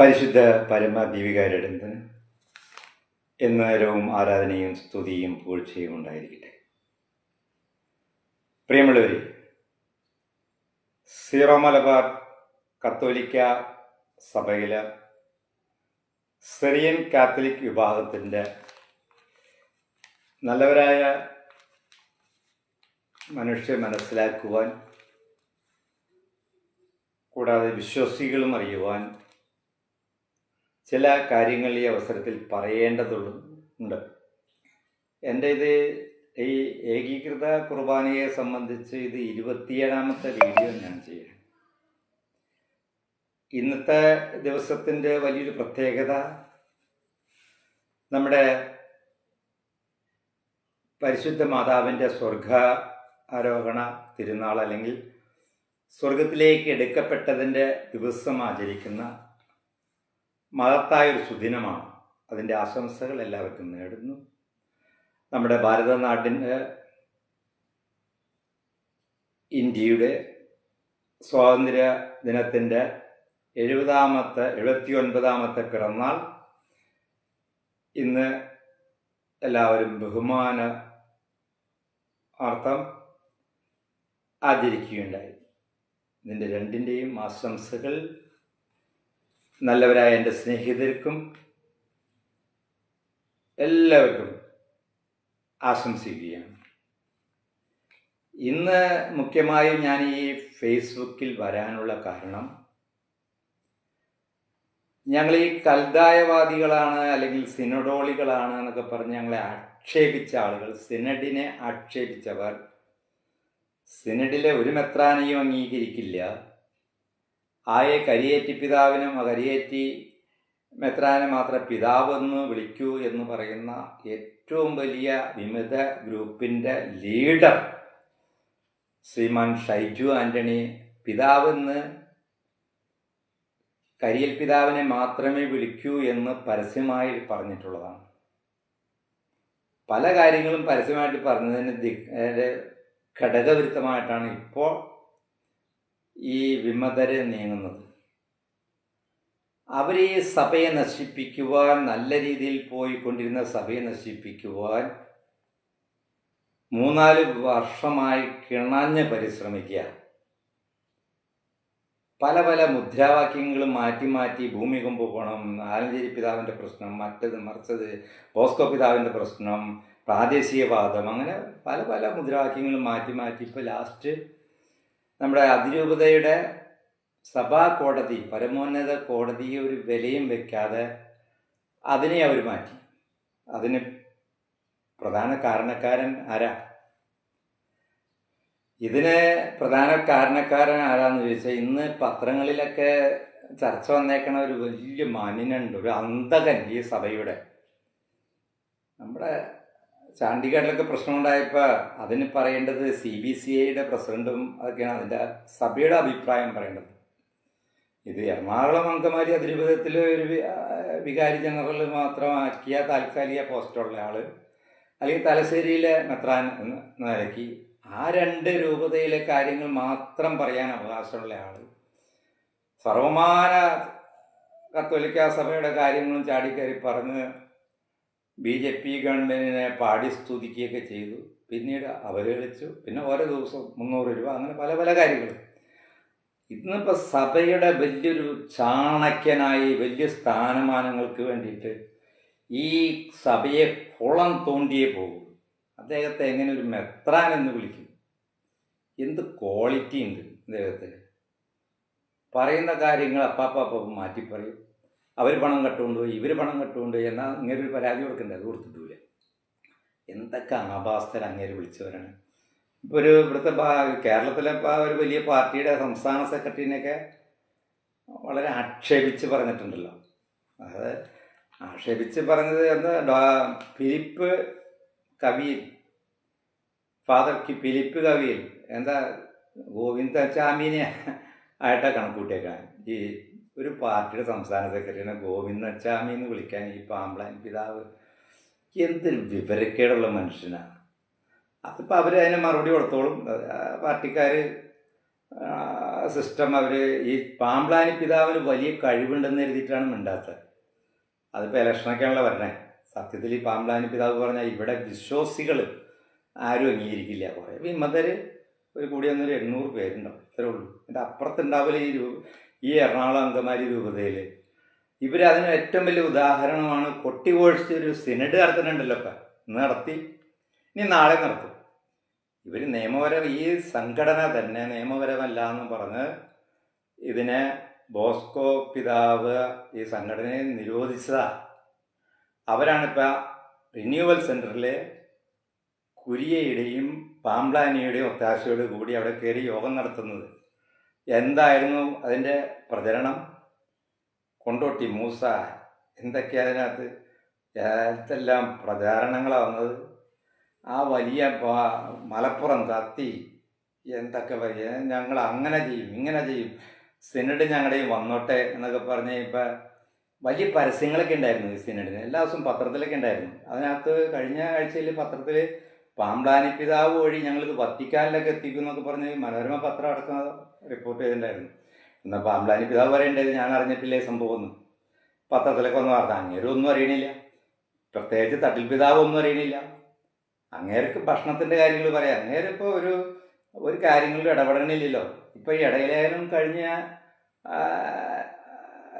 പരിശുദ്ധ പരമ ദീപികാരടുന്ന് എന്നേരവും ആരാധനയും സ്തുതിയും പൂഴ്ചയും ഉണ്ടായിരിക്കട്ടെ. പ്രിയമുള്ളവരെ സീറോ മലബാർ കത്തോലിക്ക സഭയിലെ സെറിയൻ കാത്തലിക് വിഭാഗത്തിന്റെ നല്ലവരായ മനുഷ്യ മനസ്സിലാക്കുവാൻ കൂടാതെ വിശ്വസികളും അറിയുവാൻ ചില കാര്യങ്ങൾ ഈ അവസരത്തിൽ പറയേണ്ടതുണ്ട്. എന്റെ ഇത് ഈ ഏകീകൃത കുർബാനയെ സംബന്ധിച്ച് ഇത് ഇരുപത്തിയേഴാമത്തെ വീഡിയോ ഞാൻ ചെയ്യാം ഇന്നത്തെ ദിവസത്തിന്റെ വലിയൊരു പ്രത്യേകത നമ്മുടെ പരിശുദ്ധ മാതാവിന്റെ സ്വർഗ ആരോഹണ തിരുനാൾ അല്ലെങ്കിൽ സ്വർഗത്തിലേക്ക് എടുക്കപ്പെട്ടതിന്റെ ദിവസം ആചരിക്കുന്ന മഹത്തായ ഒരു സുദിനമാണ്. അതിന്റെ ആശംസകൾ എല്ലാവർക്കും നേടുന്നു നമ്മുടെ ഭാരതനാട്ടിന്റെ ഇന്ത്യയുടെ സ്വാതന്ത്ര്യ ദിനത്തിന്റെ എഴുപതാമത്തെ എഴുപത്തി ഒൻപതാമത്തെ പിറന്നാൾ ഇന്ന് എല്ലാവരും ബഹുമാന അർത്ഥം ആചരിക്കുകയുണ്ടായി. ഇതിന്റെ രണ്ടിന്റെയും ആശംസകൾ നല്ലവരായ എന്റെ സ്നേഹിതർക്കും എല്ലാവർക്കും ആശംസിക്കുകയാണ്. ഇന്ന് മുഖ്യമായും ഞാൻ ഈ ഫേസ്ബുക്കിൽ വരാനുള്ള കാരണം ഞങ്ങൾ ഈ കൽദായവാദികളാണ് അല്ലെങ്കിൽ സിനഡോളികളാണ് എന്നൊക്കെ പറഞ്ഞ് ഞങ്ങളെ ആക്ഷേപിച്ച ആളുകൾ. സിനഡിനെ ആക്ഷേപിച്ചവർ. സിനഡിലെ ഒരു മെത്രാനെയും അംഗീകരിക്കില്ല. ആയെ കരിയേറ്റി പിതാവിനും കരിയേറ്റി മെത്രാനെ മാത്രം പിതാവെന്ന് വിളിക്കൂ എന്ന് പറയുന്ന ഏറ്റവും വലിയ വിമത ഗ്രൂപ്പിന്റെ ലീഡർ ശ്രീമാൻ ഷൈജു ആന്റണി പിതാവെന്ന് കരിയൽ പിതാവിനെ മാത്രമേ വിളിക്കൂ എന്ന് പരസ്യമായി പറഞ്ഞിട്ടുള്ളതാണ്. പല കാര്യങ്ങളും പരസ്യമായിട്ട് പറഞ്ഞതിന് ഘടകവിരുദ്ധമായിട്ടാണ് ഇപ്പോൾ ഈ വിമതരെ നീങ്ങുന്നത്. അവർ ഈ സഭയെ നശിപ്പിക്കുവാൻ നല്ല രീതിയിൽ പോയിക്കൊണ്ടിരുന്ന സഭയെ നശിപ്പിക്കുവാൻ മൂന്നാൽ വർഷമായി കിണഞ്ഞ് പരിശ്രമിക്കുക. പല പല മുദ്രാവാക്യങ്ങൾ മാറ്റി മാറ്റി ഭൂമി കൊമ്പ് പോകണം ആലഞ്ചേരി പിതാവിന്റെ പ്രശ്നം മറ്റത് മറിച്ചത് ബോസ്കോ പിതാവിന്റെ പ്രശ്നം പ്രാദേശികവാദം അങ്ങനെ പല പല മുദ്രാവാക്യങ്ങൾ മാറ്റി മാറ്റി ഇപ്പോൾ ലാസ്റ്റ് നമ്മുടെ അതിരൂപതയുടെ സഭാ കോടതി പരമോന്നത കോടതിയെ ഒരു വിലയും വെക്കാതെ അതിനെ അവർ മാറ്റി. അതിന് പ്രധാന കാരണക്കാരൻ ആരാ? ഇതിന് പ്രധാന കാരണക്കാരൻ ആരാന്ന് ചോദിച്ചാൽ ഇന്ന് പത്രങ്ങളിലൊക്കെ ചർച്ച വന്നേക്കണ ഒരു വലിയ മാന്യനുണ്ട് ഒരു അന്തകൻ ഈ സഭയുടെ. നമ്മുടെ ചാണ്ടിഗഡിലൊക്കെ പ്രശ്നമുണ്ടായപ്പോൾ അതിന് പറയേണ്ടത് സി ബി സി ഐയുടെ പ്രസിഡന്റും അതൊക്കെയാണ് അതിന്റെ സഭയുടെ അഭിപ്രായം പറയേണ്ടത്. ഇത് എറണാകുളം അങ്കമാലി അതിരൂപതത്തിൽ ഒരു വികാരി ജനറൽ മാത്രമാക്കിയ താൽക്കാലിക പോസ്റ്റുള്ള ആൾ അല്ലെങ്കിൽ തലശ്ശേരിയിലെ മെത്രാൻ എന്ന നിലയ്ക്ക് ആ രണ്ട് രൂപതയിലെ കാര്യങ്ങൾ മാത്രം പറയാൻ അവകാശമുള്ള ആൾ സർവമാന കത്തോലിക്ക സഭയുടെ കാര്യങ്ങളും ചാടിക്കയറി പറഞ്ഞ് ബി ജെ പി ഗവൺമെന്റിനെ പാടി സ്തുതിക്കുകയൊക്കെ ചെയ്തു. പിന്നീട് അവഹേളിച്ചു പിന്നെ ഓരോ ദിവസവും മുന്നൂറ് രൂപ അങ്ങനെ പല പല കാര്യങ്ങൾ ഇന്നിപ്പോൾ സഭയുടെ വലിയൊരു ചാണക്യനായി വലിയ സ്ഥാനമാനങ്ങൾക്ക് വേണ്ടിയിട്ട് ഈ സഭയെ കുളം തോണ്ടിയേ പോകും. അദ്ദേഹത്തെ എങ്ങനെ ഒരു മെത്രാൻ എന്ന് വിളിക്കും? എന്ത് ക്വാളിറ്റി ഉണ്ട് അദ്ദേഹത്തിന് പറയുന്ന കാര്യങ്ങൾ അപ്പാപ്പ മാറ്റി പറയും. അവർ പണം കട്ടുകൊണ്ട് ഇവർ പണം കട്ടുകൊണ്ട് എന്നാൽ ഇങ്ങനെ ഒരു പരാതി കൊടുക്കണ്ടേ? അത് കൊടുത്തിട്ടില്ല എന്തൊക്കെ ആഭാസ്തർ അങ്ങേര് വിളിച്ചവരാണ്. ഇപ്പോൾ ഒരു ഇവിടുത്തെ കേരളത്തിലെ ഒരു വലിയ പാർട്ടിയുടെ സംസ്ഥാന സെക്രട്ടറിനെയൊക്കെ വളരെ ആക്ഷേപിച്ച് പറഞ്ഞിട്ടുണ്ടല്ലോ. അത് ആക്ഷേപിച്ച് പറഞ്ഞത് എന്ന് ഫിലിപ്പ് കവിയിൽ ഫാദർ ഫിലിപ്പ് കവിയിൽ എന്താ ഗോവിന്ദ ചാമീനെ ആയിട്ടാണ് കണക്കൂട്ടിയേക്കാൻ ഈ ഒരു പാർട്ടിയുടെ സംസ്ഥാന സെക്രട്ടറിനെ ഗോവിന്ദച്ചാമി എന്ന് വിളിക്കാൻ ഈ പാമ്പ്ലാൻ പിതാവ് എന്ത് വിവരക്കേടുള്ള മനുഷ്യനാണ് അതിപ്പോൾ അവർ അതിനെ മറുപടി കൊടുത്തോളും. പാർട്ടിക്കാർ സിസ്റ്റം അവർ ഈ പാമ്പ്ലാനി പിതാവിന് വലിയ കഴിവുണ്ടെന്ന് എഴുതിയിട്ടാണ് മിണ്ടാത്തത്. അതിപ്പോൾ ഇലക്ഷനൊക്കെയാണല്ലോ പറഞ്ഞത് സത്യത്തിൽ ഈ പാമ്പ്ലാനി പിതാവ് പറഞ്ഞാൽ ഇവിടെ വിശ്വാസികൾ ആരും അംഗീകരിക്കില്ല. കുറേ വിമതർ ഒരു കൂടി വന്നൊരു എണ്ണൂറ് പേരുണ്ടാവും. ഇത്രേ ഉള്ളൂ. എന്റെ അപ്പുറത്തുണ്ടാവില്ല ഈ ഈ എറണാകുളം അങ്കമാലി രൂപതയിൽ ഇവരതിന് ഏറ്റവും വലിയ ഉദാഹരണമാണ് കൊട്ടി കോഴിച്ച് ഒരു സിനഡ് നടത്തുന്നുണ്ടല്ലോ ഇപ്പം. നടത്തി. ഇനി നാളെ നടത്തും. ഇവർ നിയമപരം ഈ സംഘടന തന്നെ നിയമപരമല്ല എന്ന് പറഞ്ഞ് ഇതിനെ ബോസ്കോ പിതാവ് ഈ സംഘടനയെ നിരോധിച്ചതാ. അവരാണിപ്പോൾ റിന്യൂവൽ സെന്ററിലെ കുരിയയുടെയും പാംബ്ലാനിയുടെയും ഒത്താശയോട് കൂടി അവിടെ കയറി യോഗം നടത്തുന്നത്. എന്തായിരുന്നു അതിന്റെ പ്രചരണം? കൊണ്ടോട്ടി മൂസ എന്തൊക്കെയാ അതിനകത്ത്? എന്തെല്ലാം പ്രചാരണങ്ങളാണ് വന്നത്? ആ വലിയ മലപ്പുറം കത്തി എന്തൊക്കെ വലിയ ഞങ്ങൾ അങ്ങനെ ചെയ്യും ഇങ്ങനെ ചെയ്യും. സിനഡ് ഞങ്ങളുടെയും വന്നോട്ടെ എന്നൊക്കെ പറഞ്ഞ് ഇപ്പം വലിയ പരസ്യങ്ങളൊക്കെ ഉണ്ടായിരുന്നു ഈ സിനഡിന്. എല്ലാ ദിവസവും പത്രത്തിലൊക്കെ ഉണ്ടായിരുന്നു. അതിനകത്ത് കഴിഞ്ഞ ആഴ്ചയിൽ പത്രത്തിൽ പാമ്പ്ലാനി പിതാവ് വഴി ഞങ്ങൾക്ക് വത്തിക്കാനിലൊക്കെ എത്തിക്കും എന്നൊക്കെ പറഞ്ഞ് മനോരമ പത്രം അടക്കം റിപ്പോർട്ട് ചെയ്തിട്ടുണ്ടായിരുന്നു. എന്നാൽ പാമ്പ്ലാനി പിതാവ് പറയേണ്ടത് ഞാൻ അറിഞ്ഞിട്ടില്ലേ സംഭവം ഒന്നും പത്രത്തിലൊക്കെ ഒന്ന് വാർത്ത അങ്ങേരും ഒന്നും അറിയണില്ല. പ്രത്യേകിച്ച് തട്ടിൽ പിതാവ് ഒന്നും അറിയണില്ല. അങ്ങേർക്ക് ഭക്ഷണത്തിന്റെ കാര്യങ്ങൾ പറയാം. അങ്ങേരിപ്പോൾ ഒരു ഒരു കാര്യങ്ങളിലും ഇടപെടണില്ലല്ലോ ഇപ്പോൾ ഈ ഇടയിലായാലും കഴിഞ്ഞ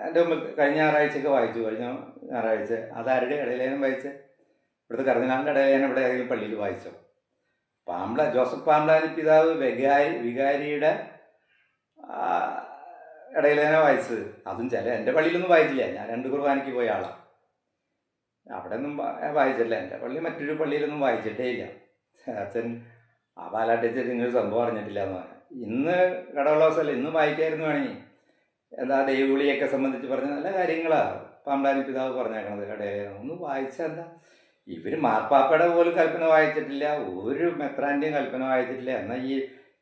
എന്റെ മുമ്പ് കഴിഞ്ഞ ഞായറാഴ്ചയൊക്കെ വായിച്ചു. കഴിഞ്ഞ ഞായറാഴ്ച അതാരുടെ ഇടയിലായാലും വായിച്ച്? ഇവിടുത്തെ കർദിനാളിന്റെ ഇടയിലേനും ഇവിടെ ഏതെങ്കിലും പള്ളിയിൽ വായിച്ചോ? പാമ്പ്ല ജോസഫ് പാമ്പ്ലാനി പിതാവ് വികാരി വികാരിയുടെ ഇടയിൽ തന്നെ വായിച്ചത്. അതും ചില എന്റെ പള്ളിയിലൊന്നും വായിച്ചില്ല. ഞാൻ രണ്ട് കുർബാനയ്ക്ക് പോയ ആളാണ് അവിടെ ഒന്നും വായിച്ചില്ല എന്റെ പള്ളി മറ്റൊരു പള്ളിയിലൊന്നും വായിച്ചിട്ടേ ഇല്ല. അച്ഛൻ ആ പാലാട്ടേച്ചർ ഇങ്ങനൊരു സംഭവം അറിഞ്ഞിട്ടില്ല എന്ന് പറഞ്ഞു. ഇന്ന് കടവുള്ള ദിവസമല്ല? ഇന്ന് വായിക്കായിരുന്നു വേണമെങ്കിൽ. എന്താ ദൈവവിളിയൊക്കെ സംബന്ധിച്ച് പറഞ്ഞ നല്ല കാര്യങ്ങളാണ് പാമ്പാനി പിതാവ് പറഞ്ഞേക്കണത് കടയിൽ. ഒന്ന് വായിച്ചാൽ എന്താ? ഇവർ മാർപ്പാപ്പയുടെ പോലും കൽപ്പന വായിച്ചിട്ടില്ല ഒരു മെത്രാന്റെയും കൽപ്പന വായിച്ചിട്ടില്ല. എന്നാൽ ഈ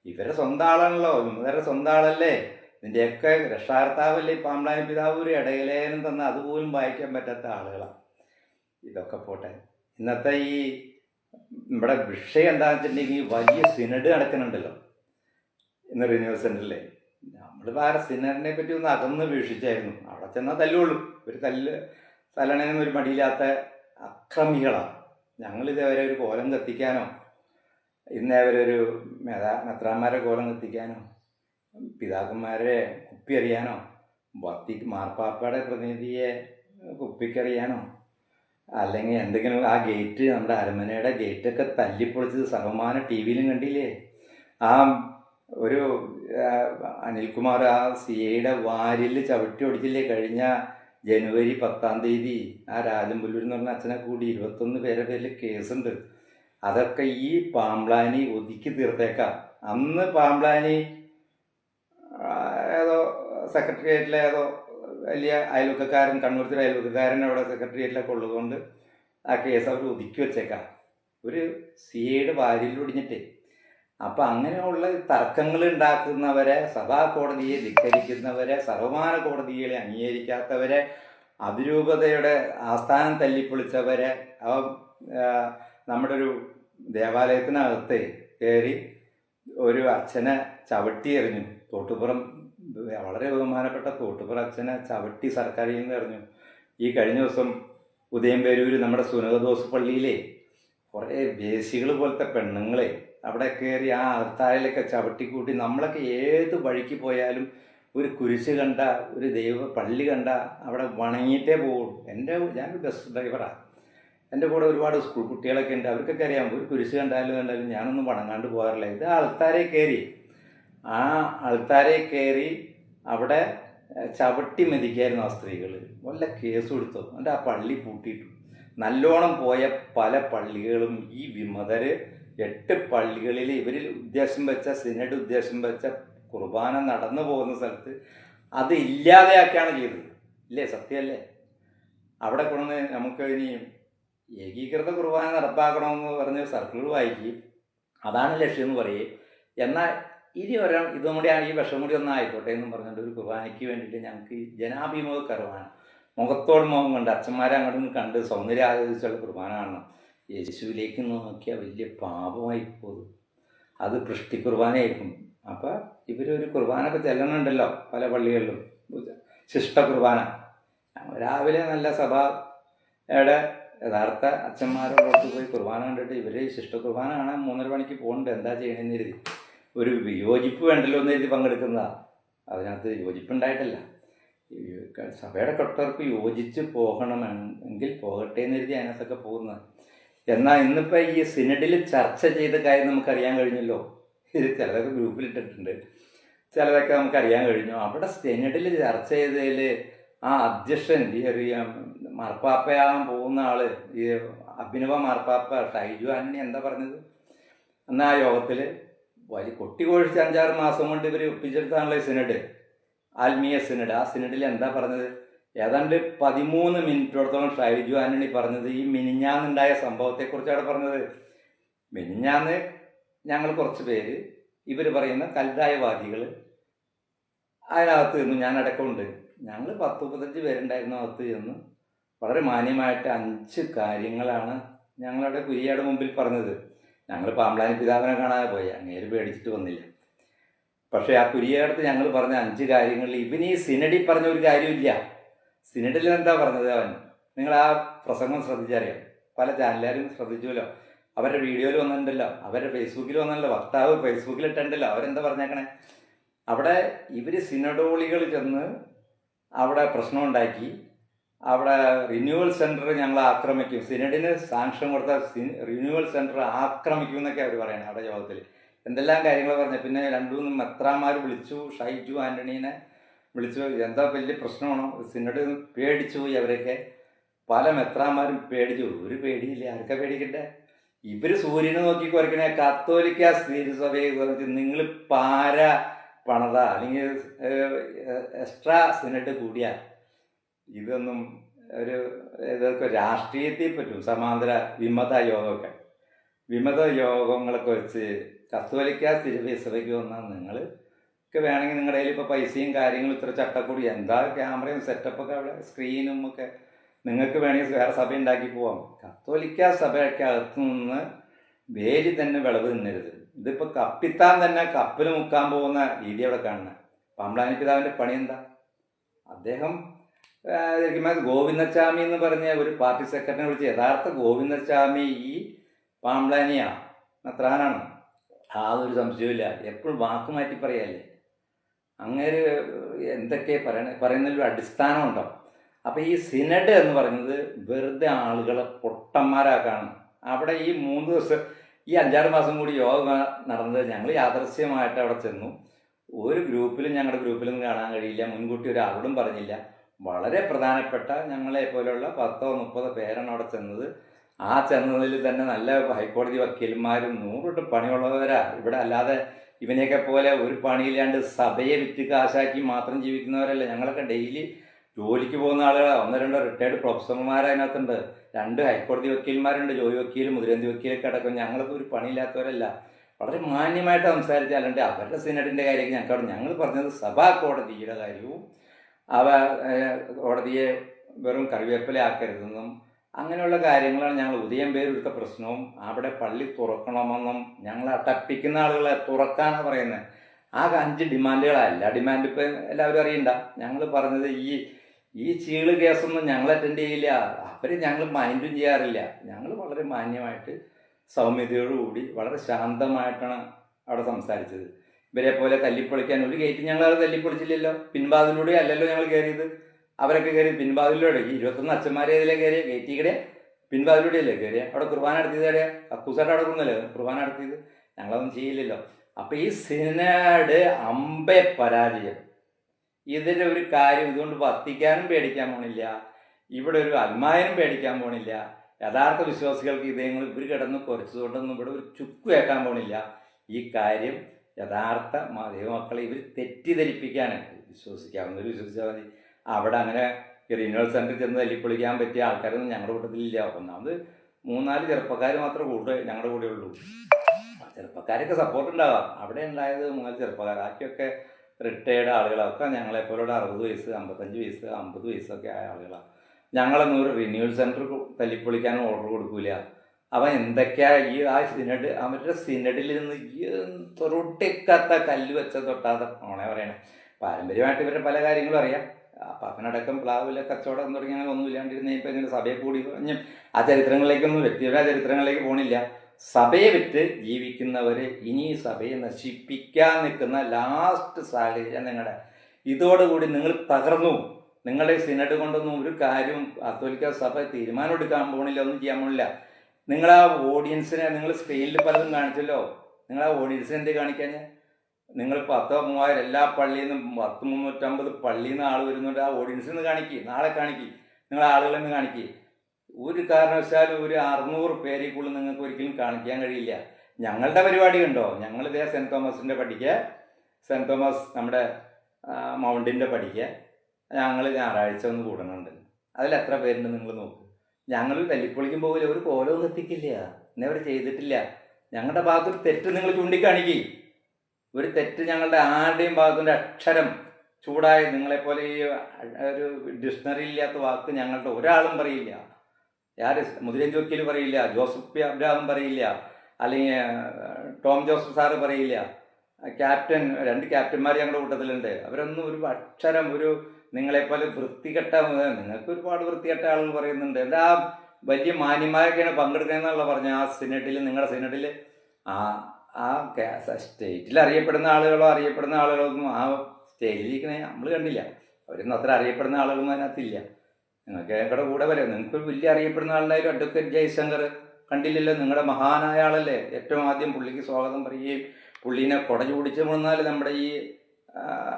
ഇവരെ സ്വന്തം ആളാണല്ലോ ഇവരുടെ സ്വന്തം ആളല്ലേ? ഇതിന്റെയൊക്കെ രക്ഷാകർത്താവല്ലേ ഈ പാമ്പാനി പിതാവ്? ഒരു ഇടയിലേനും തന്ന അതുപോലും വായിക്കാൻ പറ്റാത്ത ആളുകളാണ് ഇതൊക്കെ പോട്ടെ. ഇന്നത്തെ ഈ ഇവിടെ വിഷയം എന്താണെന്ന് വെച്ചിട്ടുണ്ടെങ്കിൽ വലിയ സിനഡ് നടക്കുന്നുണ്ടല്ലോ. ഇന്ന് റിന്യൂവൽ സെന്ററിലെ നമ്മൾ വേറെ സിനറിനെ പറ്റി ഒന്ന് അകന്ന് വീക്ഷിച്ചായിരുന്നു. അവിടെ ചെന്നാൽ തല്ലുള്ളൂ ഒരു തല്ല് തല്ലണേന്ന് ഒരു മടിയില്ലാത്ത അക്രമികളാണ് ഞങ്ങളിതേവരെ ഒരു കോലം കത്തിക്കാനോ ഇന്നേ വരെ ഒരു മേധാ മെത്രാന്മാരെ കോലം കത്തിക്കാനോ പിതാക്കന്മാരെ കുപ്പി എറിയാനോ ഭക്തി മാർപ്പാപ്പയുടെ പ്രതിനിധിയെ കുപ്പിക്കറിയാനോ അല്ലെങ്കിൽ എന്തെങ്കിലും ആ ഗേറ്റ് നമ്മുടെ അരമനയുടെ ഗേറ്റൊക്കെ തല്ലിപ്പൊളിച്ചത് സർവമാന ടി വിയിലും കണ്ടില്ലേ? ആ ഒരു അനിൽകുമാർ ആ സി ഐയുടെ വാരിൽ ചവിട്ടി ഒടിച്ചില്ലേ? കഴിഞ്ഞ ജനുവരി പത്താം തീയതി ആ രാജംപുല്ലൂർ എന്ന് പറഞ്ഞ അച്ഛനെ കൂടി ഇരുപത്തൊന്ന് പേരെ പേരിൽ കേസുണ്ട്. അതൊക്കെ ഈ പാമ്പ്ലാനി ഒതുക്കി തീർത്തേക്കാം. അന്ന് പാമ്പ്ലാനി ആ, ഏതോ സെക്രട്ടേറിയറ്റിലെ ഏതോ വലിയ അയൽവക്കക്കാരൻ കണ്ണൂരത്തിലെ അയൽവക്കക്കാരൻ അവിടെ സെക്രട്ടേറിയറ്റിലൊക്കെ ഉള്ളതുകൊണ്ട് ആ കേസ് അവർ ഒതുക്കി വെച്ചേക്കാം. ഒരു സി ഐയുടെ വാരിലൊടിഞ്ഞിട്ടേ അപ്പം അങ്ങനെയുള്ള തർക്കങ്ങൾ ഉണ്ടാക്കുന്നവരെ സഭാ കോടതിയെ ധിക്കരിക്കുന്നവരെ സർവമാന കോടതികളെ അംഗീകരിക്കാത്തവരെ അതിരൂപതയുടെ ആസ്ഥാനം തല്ലിപ്പൊളിച്ചവരെ അവ നമ്മുടെ ഒരു ദേവാലയത്തിനകത്ത് കയറി ഒരു അച്ഛനെ ചവിട്ടി എറിഞ്ഞു. തോട്ടുപുറം വളരെ ബഹുമാനപ്പെട്ട തോട്ടുപുറം അച്ഛനെ ചവിട്ടി സർക്കാരിൽ നിന്ന് എറിഞ്ഞു. ഈ കഴിഞ്ഞ ദിവസം ഉദയംപേരൂർ നമ്മുടെ സുനകദോസ് പള്ളിയിലെ കുറേ വേശികൾ പോലത്തെ പെണ്ണുങ്ങളെ അവിടെ കയറി ആ അർത്താരിലൊക്കെ ചവിട്ടിക്കൂട്ടി നമ്മളൊക്കെ ഏത് വഴിക്ക് പോയാലും ഒരു കുരിശ് കണ്ട ഒരു ദൈവ പള്ളി കണ്ട അവിടെ വണങ്ങിയിട്ടേ പോകുള്ളൂ എന്റെ ഞാനൊരു ബസ് ഡ്രൈവറാണ് എന്റെ കൂടെ ഒരുപാട് സ്കൂൾ കുട്ടികളൊക്കെ ഉണ്ട്. അവർക്കൊക്കെ അറിയാം ഒരു കുരിശ് കണ്ടാലും കണ്ടാലും ഞാനൊന്നും വണങ്ങാണ്ട് പോകാറില്ല. ഇത് ആൾത്താരെ കയറി ആ ആൾത്താരെ കയറി അവിടെ ചവിട്ടി മെതിക്കായിരുന്നു ആ സ്ത്രീകൾ വല്ല കേസ് കൊടുത്തു. എന്നിട്ട് ആ പള്ളി പൂട്ടിയിട്ടു. നല്ലോണം പോയ പല പള്ളികളും ഈ വിമതര് എട്ട് പള്ളികളിൽ ഇവരിൽ ഉദ്ദേശം വെച്ച സിനഡ് ഉദ്ദേശം വെച്ച കുർബാന നടന്നു പോകുന്ന സ്ഥലത്ത് അത് ഇല്ലാതെയാക്കിയാണ് ചെയ്തത്. ഇല്ലേ? സത്യമല്ലേ? അവിടെ കൊണ്ടുവന്ന് നമുക്ക് ഇനി ഏകീകൃത കുർബാന നടപ്പാക്കണമെന്ന് പറഞ്ഞ് സർക്കിൾ വായിക്കുകയും അതാണ് ലക്ഷ്യം എന്ന് പറയുകയും. എന്നാൽ ഇനി ഒരാൾ ഇതും കൂടി ഈ വിഷം കൂടി ഒന്നും ആയിക്കോട്ടെ എന്നും പറഞ്ഞുകൊണ്ട് ഒരു കുർബാനയ്ക്ക് വേണ്ടിയിട്ട് ഞങ്ങൾക്ക് ജനാഭിമുഖ കുർബാന മുഖത്തോട് മുഖം കണ്ട് അച്ഛന്മാരെ അങ്ങോട്ടും കണ്ട് സൗന്ദര്യം ആലോചിച്ചുള്ള കുർബാന കാണണം. യേശുവിലേക്ക് നോക്കിയാൽ വലിയ പാപമായി പോകും. അത് പൃഷ്ടി കുർബാനയായിരിക്കും അപ്പോൾ ഇവരൊരു കുർബാനൊക്കെ ചെല്ലണുണ്ടല്ലോ പല പള്ളികളിലും. ശിഷ്ട കുർബാന രാവിലെ നല്ല സഭയുടെ യഥാർത്ഥ അച്ഛന്മാരോടൊത്ത് പോയി കുർബാന കണ്ടിട്ട് ഇവർ ശിഷ്ട കുർബാന കാണാൻ മൂന്നര മണിക്ക് പോകുന്നുണ്ട് എന്താ ചെയ്യണമെന്ന് കരുതി. ഒരു യോജിപ്പ് വേണ്ടല്ലോ എന്ന് കരുതി പങ്കെടുക്കുന്നതാണ് അതിനകത്ത് യോജിപ്പുണ്ടായിട്ടല്ല. സഭയുടെ കൊട്ടർക്ക് യോജിച്ച് പോകണമെങ്കിൽ പോകട്ടെ എന്ന് കരുതി അതിനകത്തൊക്കെ പോകുന്നത്. എന്നാൽ ഇന്നിപ്പോൾ ഈ സിനഡിൽ ചർച്ച ചെയ്ത കാര്യം നമുക്കറിയാൻ കഴിഞ്ഞല്ലോ. ഇത് ചിലതൊക്കെ ഗ്രൂപ്പിലിട്ടിട്ടുണ്ട് ചിലതൊക്കെ നമുക്കറിയാൻ കഴിഞ്ഞു. അവിടെ സിനഡിൽ ചർച്ച ചെയ്തതിൽ ആ അധ്യക്ഷൻ ഈ ഈ മാർപ്പാപ്പയാകാൻ പോകുന്ന ആൾ ഈ അഭിനവ മാർപ്പാപ്പ ഷൈജു ആന്റണി എന്താ പറഞ്ഞത്? എന്നാൽ ആ യോഗത്തിൽ വലിയ കൊട്ടി കോഴിച്ച് അഞ്ചാറ് മാസം കൊണ്ട് ഇവർ ഒപ്പിച്ചെടുത്താണല്ലോ ഈ സിനഡ്. ആത്മീയ സിനഡ്. ആ സിനഡിൽ എന്താ പറഞ്ഞത്? ഏതാണ്ട് പതിമൂന്ന് മിനിറ്റോടത്തോളം ഷൈജു ആന്റണി പറഞ്ഞത് ഈ മിനിഞ്ഞാന്നുണ്ടായ സംഭവത്തെക്കുറിച്ചാണ് പറഞ്ഞത്. മിനിഞ്ഞാന്ന് ഞങ്ങൾ കുറച്ച് പേര് ഇവർ പറയുന്ന കൽതായവാദികൾ അതിനകത്ത് നിന്ന് ഞാൻ അടക്കമുണ്ട്. ഞങ്ങൾ പത്ത് മുപ്പത്തഞ്ച് പേരുണ്ടായിരുന്നു അകത്ത് ചെന്ന് വളരെ മാന്യമായിട്ട് അഞ്ച് കാര്യങ്ങളാണ് ഞങ്ങളുടെ കുരിയാട് മുമ്പിൽ പറഞ്ഞത്. ഞങ്ങൾ പാമ്പ്ലാനി പിതാവിനെ കാണാതെ പോയി. അങ്ങേര് പേടിച്ചിട്ട് വന്നില്ല. പക്ഷേ ആ കുരിയാടത്ത് ഞങ്ങൾ പറഞ്ഞ അഞ്ച് കാര്യങ്ങളിൽ ഇവനീ സിനഡി പറഞ്ഞ ഒരു കാര്യമില്ല സിനഡിൽ എന്താ പറഞ്ഞത് അവൻ? നിങ്ങൾ ആ പ്രസംഗം ശ്രദ്ധിച്ചറിയാം. പല ചാനലുകാരും ശ്രദ്ധിച്ചുവല്ലോ. അവരുടെ വീഡിയോയിൽ വന്നിട്ടുണ്ടല്ലോ. അവരുടെ ഫേസ്ബുക്കിൽ വന്നല്ലോ വക്താവ് ഫേസ്ബുക്കിൽ ഇട്ടുണ്ടല്ലോ അവരെന്താ പറഞ്ഞേക്കണേ? അവിടെ ഇവർ സിനഡോളികൾ ചെന്ന് അവിടെ പ്രശ്നമുണ്ടാക്കി അവിടെ റിന്യൂവൽ സെന്റർ ഞങ്ങൾ ആക്രമിക്കും. സിനഡിന് സാങ്ഷൻ കൊടുത്ത റിന്യൂവൽ സെന്റർ ആക്രമിക്കും എന്നൊക്കെ അവർ പറയണേ അവിടെ യോഗത്തിൽ എന്തെല്ലാം കാര്യങ്ങൾ പറഞ്ഞു? പിന്നെ രണ്ടു മൂന്ന് മെത്രാന്മാർ വിളിച്ചു. ഷൈജു ആന്റണീനെ വിളിച്ചു എന്താ വലിയ പ്രശ്നമാണോ? സിനഡ് പേടിച്ചു പോയി അവരൊക്കെ പല മെത്രാന്മാരും പേടിച്ചു. ഒരു പേടിയില്ല. ആർക്കാ പേടിക്കട്ടെ ഇവർ സൂര്യനെ നോക്കി കുറയ്ക്കണ കത്തോലിക്ക സ്ഥിരസഭയെ നിങ്ങൾ പാര പണത അല്ലെങ്കിൽ എക്സ്ട്രാ സിനഡ് കൂടിയ. ഇതൊന്നും ഒരു ഇതൊക്കെ രാഷ്ട്രീയത്തിൽ പറ്റും. സമാന്തര വിമത യോഗമൊക്കെ. വിമത യോഗങ്ങളൊക്കെ വെച്ച് കത്തോലിക്ക സ്ഥിരസഭയ്ക്ക് വന്നാൽ നിങ്ങൾ ഒക്കെ വേണമെങ്കിൽ നിങ്ങളുടെ കയ്യിൽ ഇപ്പോൾ പൈസയും കാര്യങ്ങളും ഇത്ര ചട്ടക്കൂടി. എന്താ ക്യാമറയും സെറ്റപ്പൊക്കെ അവിടെ സ്ക്രീനും ഒക്കെ നിങ്ങൾക്ക് വേണമെങ്കിൽ വേറെ സഭ ഉണ്ടാക്കി പോവാം. കത്തോലിക്ക സഭയ്ക്കകത്ത് നിന്ന് വേലി തന്നെ വിളവ് തിന്നരുത്. ഇതിപ്പോൾ കപ്പിത്താൻ തന്നെ കപ്പിൽ മുക്കാൻ പോകുന്ന രീതി അവിടെ കാണുന്നത് പമ്പളാനി പിതാവിന്റെ പണി എന്താ? അദ്ദേഹം ഗോവിന്ദസ്വാമി എന്ന് പറഞ്ഞ ഒരു പാർട്ടി സെക്രട്ടറിനെ വിളിച്ച് യഥാർത്ഥ ഗോവിന്ദച്ചാമി ഈ പാമ്പ്ലാനിയാണ് ആ ഒരു സംശയമില്ല എപ്പോഴും വാക്ക് മാറ്റി പറയല്ലേ? അങ്ങേര് എന്തൊക്കെ പറയണ പറയുന്നതിൽ അടിസ്ഥാനം അടിസ്ഥാനമുണ്ടോ? അപ്പോൾ ഈ സിനഡ് എന്ന് പറയുന്നത് വെറുതെ ആളുകളെ പൊട്ടന്മാരാക്കാണ്. അവിടെ ഈ മൂന്ന് ദിവസം ഈ അഞ്ചാറ് മാസം കൂടി യോഗ നടന്നത് ഞങ്ങൾ യാദൃശ്യമായിട്ട് അവിടെ ചെന്നു. ഒരു ഗ്രൂപ്പിലും ഞങ്ങളുടെ ഗ്രൂപ്പിലൊന്നും കാണാൻ കഴിയില്ല. മുൻകൂട്ടി ഒരാളോടും പറഞ്ഞില്ല. വളരെ പ്രധാനപ്പെട്ട ഞങ്ങളെ പോലെയുള്ള പത്തോ മുപ്പതോ പേരാണ് അവിടെ ചെന്നത്. ആ ചെന്നതിൽ തന്നെ നല്ല ഹൈക്കോടതി വക്കീലന്മാരും നൂറിട്ട് പണിയുള്ളവരാ. ഇവിടെ അല്ലാതെ ഇവനെയൊക്കെ പോലെ ഒരു പണിയില്ലാണ്ട് സഭയെ വിറ്റ് കാശാക്കി മാത്രം ജീവിക്കുന്നവരല്ല? ഞങ്ങളൊക്കെ ഡെയിലി ജോലിക്ക് പോകുന്ന ആളുകളാണ് ഒന്ന് രണ്ടോ റിട്ടയർഡ് പ്രൊഫസർമാർ അതിനകത്തുണ്ട്. രണ്ട് ഹൈക്കോടതി വക്കീൽമാരുണ്ട്. ജോലി വക്കീലും മുതിരന്തി വക്കീലൊക്കെ അടക്കം. ഞങ്ങൾക്ക് ഒരു പണിയില്ലാത്തവരല്ല. വളരെ മാന്യമായിട്ട് സംസാരിച്ചാലുണ്ട് അവരുടെ സിനഡിന്റെ കാര്യം ഞങ്ങൾക്ക് ഞങ്ങൾ പറഞ്ഞത് സഭാ കോടതിയുടെ കാര്യവും അവ കോടതിയെ വെറും കറിവേപ്പില ആക്കരുതെന്നും അങ്ങനെയുള്ള കാര്യങ്ങളാണ് ഞങ്ങൾ ഉദയം പേരെടുത്ത പ്രശ്നവും. അവിടെ പള്ളി തുറക്കണമെന്നും ഞങ്ങൾ അട്ടപ്പിക്കുന്ന ആളുകളെ തുറക്കാനാണ് പറയുന്നത്. ആ അഞ്ച് ഡിമാൻഡുകളല്ല ഡിമാൻഡ് ഇപ്പം എല്ലാവരും അറിയണ്ട. ഞങ്ങൾ പറഞ്ഞത് ഈ ഈ ചീൾ കേസൊന്നും ഞങ്ങൾ അറ്റൻഡ് ചെയ്യില്ല. അവർ ഞങ്ങൾ മൈൻഡും ചെയ്യാറില്ല. ഞങ്ങൾ വളരെ മാന്യമായിട്ട് സൗമ്യതയോടുകൂടി വളരെ ശാന്തമായിട്ടാണ് അവിടെ സംസാരിച്ചത്. ഇവരെ പോലെ തല്ലിപ്പൊളിക്കാൻ ഒരു ഗേറ്റ് ഞങ്ങൾ അത് തല്ലിപ്പൊളിച്ചില്ലല്ലോ. പിൻവാതിലൂടെ അല്ലല്ലോ ഞങ്ങൾ കയറിയത് അവരൊക്കെ കയറി പിൻവാതിലൂടെ ഈ ഇരുപത്തൊന്ന് അച്ഛന്മാരെ ഇതിലെ കയറിയ ഗേറ്റിൽ കൂടെ പിൻവാതിലൂടെ അല്ലേ കയറിയ. അവിടെ കുർബാന നടത്തിയത് എവിടെയാ അക്കൂസായിട്ട് അവിടെ കുർബാന നടത്തിയത്. ഞങ്ങളൊന്നും ചെയ്യില്ലല്ലോ. അപ്പൊ ഈ സിനഡ് അമ്പെ പരാജയം. ഇതിന്റെ ഒരു കാര്യം ഇതുകൊണ്ട് വർത്തിക്കാനും പേടിക്കാൻ പോണില്ല. ഇവിടെ ഒരു അൽമായനും പേടിക്കാൻ പോണില്ല. യഥാർത്ഥ വിശ്വാസികൾക്ക് ഇതേങ്ങൾ ഇവർ കിടന്ന് കുറച്ചതുകൊണ്ടൊന്നും ഇവിടെ ഒരു ചുക്ക് കേൾക്കാൻ പോണില്ല. ഈ കാര്യം യഥാർത്ഥ മാധ്യമ മക്കളെ ഇവർ വിശ്വസിക്കാവുന്ന വിശ്വസിക്കാവുന്നവർ വിശ്വസിച്ചാൽ മതി. അവിടെ അങ്ങനെ റിന്യൂവൽ സെന്ററിൽ ചെന്ന് തല്ലിപ്പൊളിക്കാൻ പറ്റിയ ആൾക്കാരൊന്നും ഞങ്ങളുടെ കൂട്ടത്തിലില്ല ഒന്നാമത് മൂന്നാൽ ചെറുപ്പക്കാർ മാത്രമേ കൂടെ ഞങ്ങളുടെ കൂടെ ഉള്ളൂ. ചെറുപ്പക്കാരൊക്കെ സപ്പോർട്ട് ഉണ്ടാവാം. അവിടെ ഉണ്ടായത് മൂന്നാൽ ചെറുപ്പക്കാർ ആക്കിയൊക്കെ റിട്ടയർഡ് ആളുകളൊക്കെ ഞങ്ങളെപ്പോലുള്ള ഞങ്ങളെ പോലുള്ള അറുപത് വയസ്സ് അമ്പത്തഞ്ച് വയസ്സ് അമ്പത് വയസ്സൊക്കെ ആയ ആളുകളാണ് ഞങ്ങളൊന്നും ഒരു റിന്യൂവൽ സെന്റർ തല്ലിപ്പൊളിക്കാനും ഓർഡർ കൊടുക്കൂല. അവൻ എന്തൊക്കെയാ ഈ ആ സിനഡ് അവരുടെ സിനഡിൽ നിന്ന് തൊട്ടിക്കാത്ത കല്ല് വെച്ച തൊട്ടാത്ത ഓണേ പറയണേ. പാരമ്പര്യമായിട്ട് ഇവരുടെ പല കാര്യങ്ങളും അറിയാം. പാപ്പനടക്കം പ്ലാവിലെ കച്ചവടം തുടങ്ങി അങ്ങനെ ഒന്നും ഇല്ലാണ്ടിരുന്ന. ഇപ്പം ഇങ്ങനെ സഭയെ കൂടി പറഞ്ഞ് ആ ചരിത്രങ്ങളിലേക്കൊന്നും വ്യക്തിപരമായ ചരിത്രങ്ങളിലേക്ക് പോണില്ല. സഭയെ വിറ്റ് ജീവിക്കുന്നവരെ ഇനി സഭയെ നശിപ്പിക്കാൻ നിൽക്കുന്ന ലാസ്റ്റ് സാഹചര്യം നിങ്ങളുടെ. ഇതോടുകൂടി നിങ്ങൾ തകർന്നു. നിങ്ങളെ സിനഡ് കൊണ്ടൊന്നും ഒരു കാര്യവും കത്തോലിക്ക സഭ തീരുമാനം എടുക്കാൻ പോണില്ല ഒന്നും ചെയ്യാൻ പോണില്ല. നിങ്ങൾ ആ ഓഡിയൻസിനെ നിങ്ങൾ സ്ക്രീനിൽ പലതും കാണിച്ചല്ലോ. നിങ്ങൾ ആ ഓഡിയൻസിനെ എന്ത് കാണിക്കാൻ നിങ്ങൾ പത്തോ മൂവായിരം എല്ലാ പള്ളിയിൽ നിന്നും പത്ത് മുന്നൂറ്റമ്പത് പള്ളിയിൽ നിന്ന് ആൾ വരുന്നുണ്ട്. ആ ഓഡിയൻസിൽ നിന്ന് കാണിക്കുക നാളെ കാണിക്കുക നിങ്ങൾ ആളുകളിൽ നിന്ന് കാണിക്കുക ഒരു കാരണവശാലും ഒരു അറുന്നൂറ് പേരെക്കുള്ളിൽ നിങ്ങൾക്ക് ഒരിക്കലും കാണിക്കാൻ കഴിയില്ല. ഞങ്ങളുടെ പരിപാടി ഉണ്ടോ? ഞങ്ങൾ ഇതേ സെന്റ് തോമസിന്റെ പഠിക്കുക സെന്റ് തോമസ് നമ്മുടെ മൗണ്ടിന്റെ പഠിക്കുക ഞങ്ങൾ ഞായറാഴ്ച ഒന്ന് കൂടുന്നുണ്ട്. അതിൽ എത്ര പേരുണ്ട് നിങ്ങൾ നോക്ക്. ഞങ്ങൾ തല്ലിപ്പൊളിക്കും പോകില്ല ഒരു കോലവും എത്തിക്കില്ല എന്നെ അവർ ചെയ്തിട്ടില്ല. ഞങ്ങളുടെ ഭാഗത്തൊരു തെറ്റ് നിങ്ങൾ ചൂണ്ടിക്കാണിക്കുക ഒരു തെറ്റ് ഞങ്ങളുടെ ആരുടെയും ഭാഗത്തുനിന്ന് അക്ഷരം ചൂടായ നിങ്ങളെപ്പോലെ ഈ ഒരു ഡിക്ഷണറി ഇല്ലാത്ത വാക്ക് ഞങ്ങളുടെ ഒരാളും പറയില്ല. ആര് മുതിരൻ ചോക്കിയിൽ പറയില്ല ജോസഫ് പി അബ്രാഹം പറയില്ല അല്ലെങ്കിൽ ടോം ജോസഫ് സാറ് പറയില്ല. ക്യാപ്റ്റൻ രണ്ട് ക്യാപ്റ്റന്മാർ ഞങ്ങളുടെ കൂട്ടത്തിലുണ്ട്. അവരൊന്നും ഒരു അക്ഷരം ഒരു നിങ്ങളെപ്പോലെ വൃത്തികെട്ട നിങ്ങൾക്ക് ഒരുപാട് വൃത്തികെട്ട ആളുകൾ പറയുന്നുണ്ട്. എന്താ വലിയ മാന്യന്മാരൊക്കെയാണ് പങ്കെടുക്കുന്നതെന്നുള്ള പറഞ്ഞ ആ സിനഡിൽ നിങ്ങളുടെ സിനഡിൽ ആ ആ സ്റ്റേറ്റിൽ അറിയപ്പെടുന്ന ആളുകളോ അറിയപ്പെടുന്ന ആളുകളോ ഒന്നും ആ സ്റ്റേജിൽ ഇരിക്കണേ നമ്മൾ കണ്ടില്ല. അവരൊന്നും അത്ര അറിയപ്പെടുന്ന ആളുകളൊന്നും അതിനകത്തില്ല. നിങ്ങൾക്ക് ഞങ്ങളുടെ കൂടെ വരാം. നിങ്ങൾക്ക് വലിയ അറിയപ്പെടുന്ന ആളുണ്ടായാലും അഡ്വക്കേറ്റ് ജയശങ്കർ കണ്ടില്ലല്ലോ നിങ്ങളുടെ മഹാനായ ആളല്ലേ? ഏറ്റവും ആദ്യം പുള്ളിക്ക് സ്വാഗതം പറയുകയും പുള്ളീനെ കുട ചൂടിച്ച് മുന്നാൽ നമ്മുടെ ഈ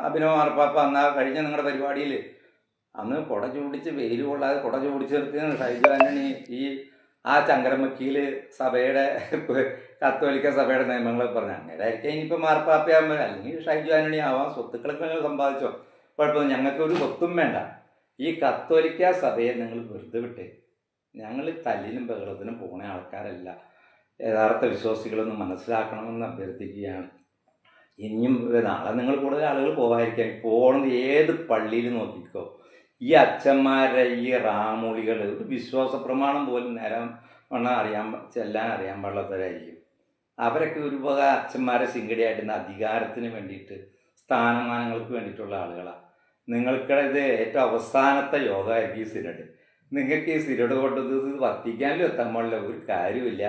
അഭിനവ് മാർപ്പാപ്പ അന്ന് കഴിഞ്ഞ നിങ്ങളുടെ പരിപാടിയിൽ അന്ന് കുട ചൂടിച്ച് വെയിൽ കൊള്ളാതെ കുട ചൂടിച്ച് നിർത്തിയാണ് ഷൈജു ഈ ആ ചങ്കരമക്കിയിൽ സഭയുടെ കത്തോലിക്ക സഭയുടെ നിയമങ്ങൾ പറഞ്ഞു അങ്ങനെ ആയിരിക്കും ഇനിയിപ്പോൾ മാർപ്പാപ്പയാകുമ്പോൾ അല്ലെങ്കിൽ ഷൈജു ആന്റണി ആവാം സ്വത്തുക്കളൊക്കെ നിങ്ങൾ സമ്പാദിച്ചോ കുഴപ്പമില്ല ഞങ്ങൾക്ക് ഒരു സ്വത്തും വേണ്ട. ഈ കത്തോലിക്ക സഭയെ നിങ്ങൾ വെറുതെ വിട്ട് ഞങ്ങൾ തല്ലിനും ബഹളത്തിനും പോണ ആൾക്കാരല്ല. യഥാർത്ഥ വിശ്വാസികളൊന്നും മനസ്സിലാക്കണമെന്ന് അഭ്യർത്ഥിക്കുകയാണ്. ഇനിയും നാളെ നിങ്ങൾ കൂടുതൽ ആളുകൾ പോകാതിരിക്കാൻ പോകണത് ഏത് പള്ളിയിൽ നോക്കിക്കോ. ഈ അച്ഛന്മാരുടെ ഈ റാമൂളികൾ ഒരു വിശ്വാസ പ്രമാണം പോലും നേരം വണ്ണം അറിയാൻ ചെല്ലാൻ അറിയാൻ പാടില്ലാത്തവരായിരിക്കും. അവരൊക്കെ ഒരു വക അച്ഛന്മാരെ സിംഗടിയായിട്ടുന്ന അധികാരത്തിന് വേണ്ടിയിട്ട് സ്ഥാനമാനങ്ങൾക്ക് വേണ്ടിയിട്ടുള്ള ആളുകളാണ് നിങ്ങൾക്കിടെ ഇത് ഏറ്റവും അവസാനത്തെ യോഗമായിരിക്കും ഈ സിനഡ്. നിങ്ങൾക്ക് ഈ സിനഡ് കൊണ്ടത് ഇത് വർത്തിക്കാനും എത്താൻ പാടില്ല ഒരു കാര്യമില്ല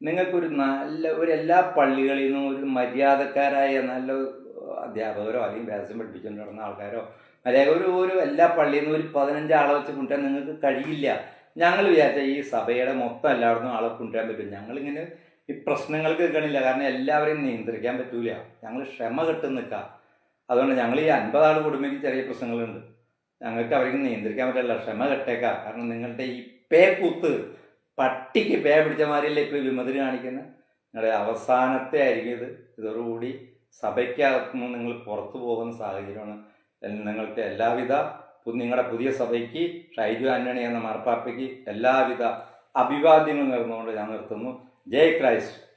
നിങ്ങൾക്കൊരു നല്ല ഒരു എല്ലാ പള്ളികളിൽ നിന്നും ഒരു മര്യാദക്കാരായ നല്ല അധ്യാപകരോ അല്ലെങ്കിൽ വ്യാസം പഠിപ്പിച്ചുകൊണ്ട് നടന്ന ആൾക്കാരോ അല്ലെങ്കിൽ ഒരു ഒരു എല്ലാ പള്ളിയിൽ നിന്നും ഒരു പതിനഞ്ച് ആളെ വെച്ച് കൊണ്ടുവരാൻ നിങ്ങൾക്ക് കഴിയില്ല. ഞങ്ങൾ വിചാരിച്ച ഈ സഭയുടെ മൊത്തം എല്ലായിടത്തും ആളെ കൊണ്ടുവരാൻ പറ്റും. ഞങ്ങളിങ്ങനെ ഈ പ്രശ്നങ്ങൾക്ക് നിൽക്കണില്ല. കാരണം എല്ലാവരെയും നിയന്ത്രിക്കാൻ പറ്റൂല. ഞങ്ങൾ ക്ഷമ കെട്ട് നിൽക്കാം. അതുകൊണ്ട് ഞങ്ങൾ ഈ അൻപതാൾ കുടുംബയ്ക്ക് ചെറിയ പ്രശ്നങ്ങളുണ്ട്. ഞങ്ങൾക്ക് അവർക്ക് നിയന്ത്രിക്കാൻ പറ്റില്ല. ക്ഷമ കെട്ടേക്കാം. കാരണം നിങ്ങളുടെ ഈ പേ കൂത്ത് പട്ടിക്ക് പേ പിടിച്ച മാതിരിയല്ലേ ഇപ്പോൾ വിമതിരി കാണിക്കുന്നത് നിങ്ങളുടെ അവസാനത്തെ ആയിരിക്കും ഇത്. ഇതോടുകൂടി സഭയ്ക്കകത്തുനിന്ന് നിങ്ങൾ പുറത്തു പോകുന്ന സാഹചര്യമാണ്. നിങ്ങൾക്ക് എല്ലാവിധ നിങ്ങളുടെ പുതിയ സഭയ്ക്ക് ഷൈജു ആന്റണി എന്ന മാർപ്പാപ്പയ്ക്ക് എല്ലാവിധ അഭിവാദ്യങ്ങൾ നേർന്നുകൊണ്ട് ഞാൻ നിർത്തുന്നു. ജയ് ക്രൈസ്റ്റ്.